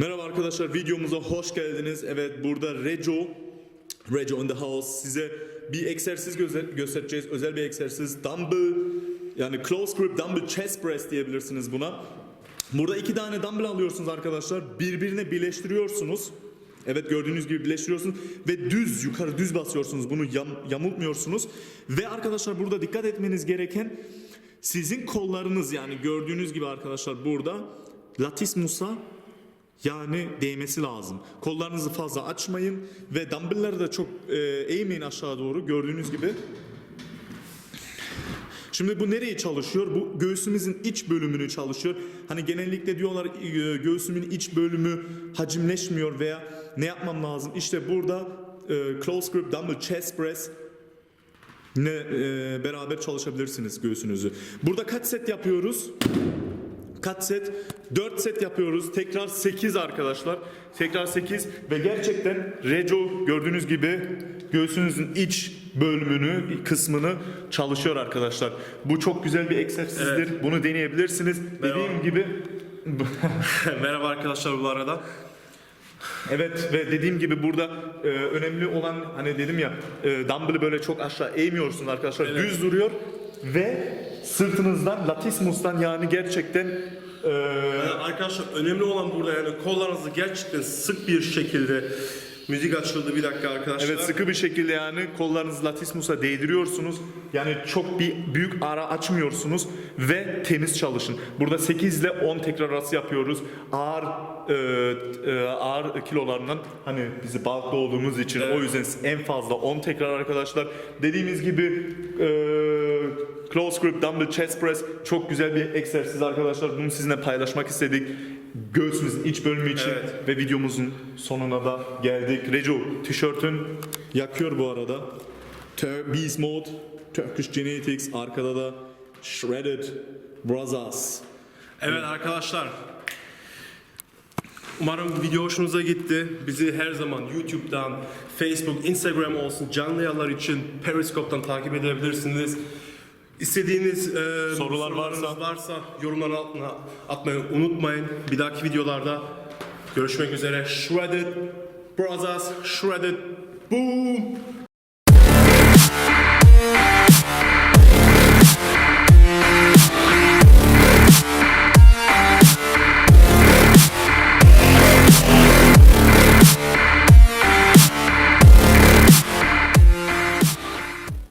Merhaba arkadaşlar videomuza hoş geldiniz. Evet burada Rejo, Rejo in the house size bir egzersiz göstereceğiz. Özel bir egzersiz. Dumbbell yani close grip dumbbell chest press diyebilirsiniz buna. Burada iki tane dumbbell alıyorsunuz arkadaşlar. Birbirine birleştiriyorsunuz. Evet gördüğünüz gibi birleştiriyorsunuz ve düz yukarı düz basıyorsunuz. Bunu yam- yamultmuyorsunuz. Ve arkadaşlar burada dikkat etmeniz gereken sizin kollarınız yani gördüğünüz gibi arkadaşlar burada latissimus'a yani değmesi lazım. Kollarınızı fazla açmayın ve dumbbellları da çok e, eğmeyin aşağı doğru gördüğünüz gibi. Şimdi bu nereyi çalışıyor? Bu göğsümüzün iç bölümünü çalışıyor. Hani genellikle diyorlar e, göğsümün iç bölümü hacimleşmiyor veya ne yapmam lazım? İşte burada e, close grip dumbbell chest press ne e, beraber çalışabilirsiniz göğsünüzü. Burada kaç set yapıyoruz? Kaç set? 4 set yapıyoruz. Tekrar 8 arkadaşlar. Tekrar 8 ve gerçekten Rejo gördüğünüz gibi göğsünüzün iç bölümünü, kısmını çalışıyor arkadaşlar. Bu çok güzel bir egzersizdir. Bunu deneyebilirsiniz. Dediğim gibi Merhaba arkadaşlar bu arada. Evet ve dediğim gibi burada e, önemli olan hani dedim ya e, dumbbell'ı böyle çok aşağı eğmiyorsun arkadaşlar. Evet. Düz duruyor ve sırtınızdan latissimus'tan yani gerçekten e, Yani arkadaşlar önemli olan burada yani kollarınızı gerçekten sık bir şekilde müzik açıldı bir dakika arkadaşlar. Evet sıkı bir şekilde yani kollarınızı latissimus'a değdiriyorsunuz. Yani çok bir büyük ara açmıyorsunuz ve temiz çalışın. Burada 8 ile 10 tekrar arası yapıyoruz. Ağır e, e, ağır kilolarından hani bizi balklı olduğumuz için o yüzden en fazla 10 tekrar arkadaşlar. Dediğimiz gibi e, close grip dumbbell chest press çok güzel bir egzersiz arkadaşlar. Bunu sizinle paylaşmak istedik. Göğsümüzün iç bölümü için Evet. ve videomuzun sonuna da geldik. Reco tişörtün yakıyor bu arada. Tur- Beast Mode, Turkish Genetics, arkada da Shredded Brothers. Evet arkadaşlar. Umarım video hoşunuza gitti. Bizi her zaman YouTube'dan, Facebook, Instagram olsun canlı yayınlar için Periscope'dan takip edebilirsiniz. İstediğiniz e, Sorular varsa- varsa yorumlar altına atmayı unutmayın. Bir dahaki videolarda görüşmek üzere. Shredded Brothers, Shredded Boom.